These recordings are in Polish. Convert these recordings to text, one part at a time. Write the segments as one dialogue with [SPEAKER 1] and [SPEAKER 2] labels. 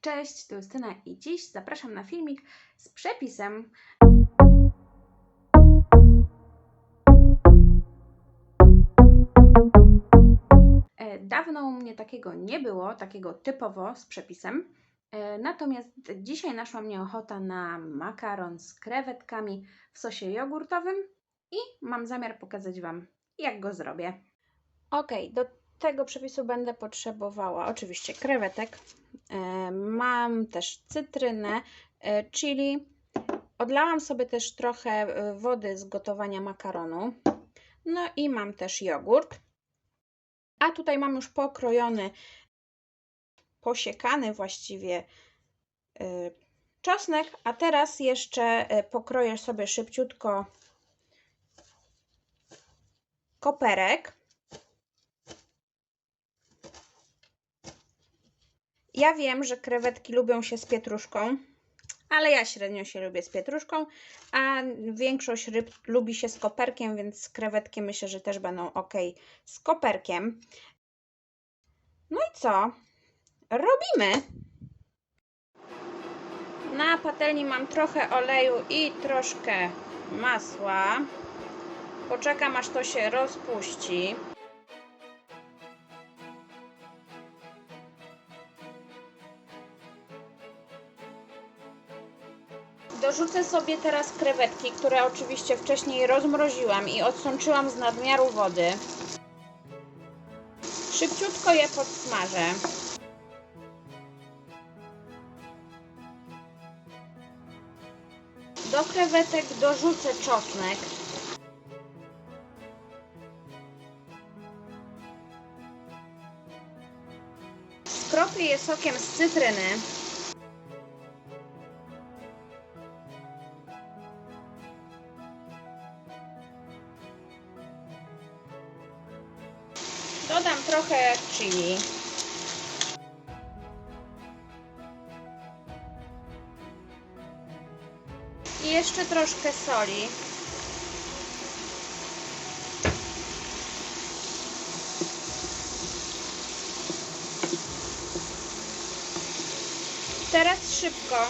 [SPEAKER 1] Cześć, to Justyna i dziś zapraszam na filmik z przepisem. E, Dawno u mnie takiego nie było, takiego typowo z przepisem. E, Natomiast dzisiaj naszła mnie ochota na makaron z krewetkami w sosie jogurtowym i mam zamiar pokazać Wam, jak go zrobię. Ok, do tego przepisu będę potrzebowała oczywiście krewetek. E, Mam też cytrynę, e, chili. Odlałam sobie też trochę e, wody z gotowania makaronu. No i mam też jogurt. A tutaj mam już pokrojony, posiekany właściwie czosnek. A teraz jeszcze pokroję sobie szybciutko koperek. Ja wiem, że krewetki lubią się z pietruszką, ale ja średnio się lubię z pietruszką, a większość ryb lubi się z koperkiem, więc krewetki myślę, że też będą ok z koperkiem. No i co? Robimy! Na patelni mam trochę oleju i troszkę masła. Poczekam aż to się rozpuści. Dorzucę sobie teraz krewetki, które oczywiście wcześniej rozmroziłam i odsączyłam z nadmiaru wody. Szybciutko je podsmażę. Do krewetek dorzucę czosnek. Skropię je sokiem z cytryny. Dodam trochę chili. I jeszcze troszkę soli. Teraz szybko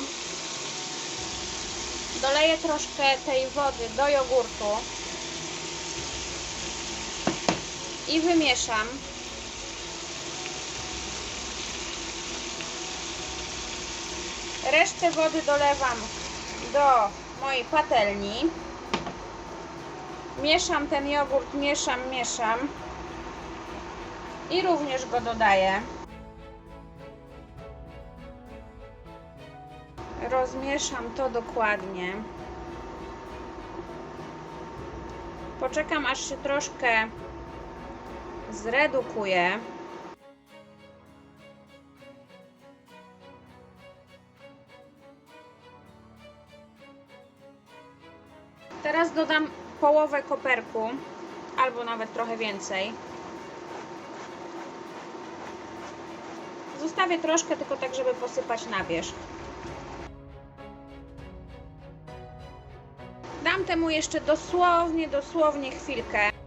[SPEAKER 1] doleję troszkę tej wody do jogurtu i wymieszam. Resztę wody dolewam do mojej patelni. Mieszam ten jogurt, mieszam, mieszam. I również go dodaję. Rozmieszam to dokładnie. Poczekam aż się troszkę zredukuję. Teraz dodam połowę koperku, albo nawet trochę więcej. Zostawię troszkę tylko tak, żeby posypać na wierzch. Dam temu jeszcze dosłownie, dosłownie chwilkę.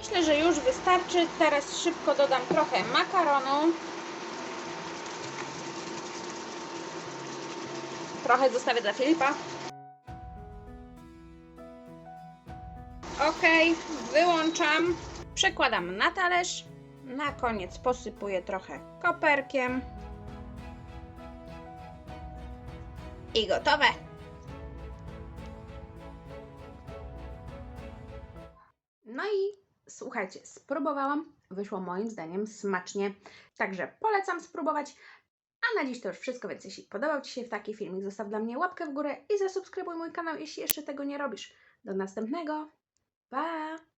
[SPEAKER 1] Myślę, że już wystarczy. Teraz szybko dodam trochę makaronu. Trochę zostawię dla Filipa. Ok, wyłączam. Przekładam na talerz. Na koniec posypuję trochę koperkiem. I gotowe. Słuchajcie, spróbowałam. Wyszło moim zdaniem smacznie. Także polecam spróbować. A na dziś to już wszystko, więc jeśli podobał Ci się taki filmik, zostaw dla mnie łapkę w górę i zasubskrybuj mój kanał, jeśli jeszcze tego nie robisz. Do następnego. Pa!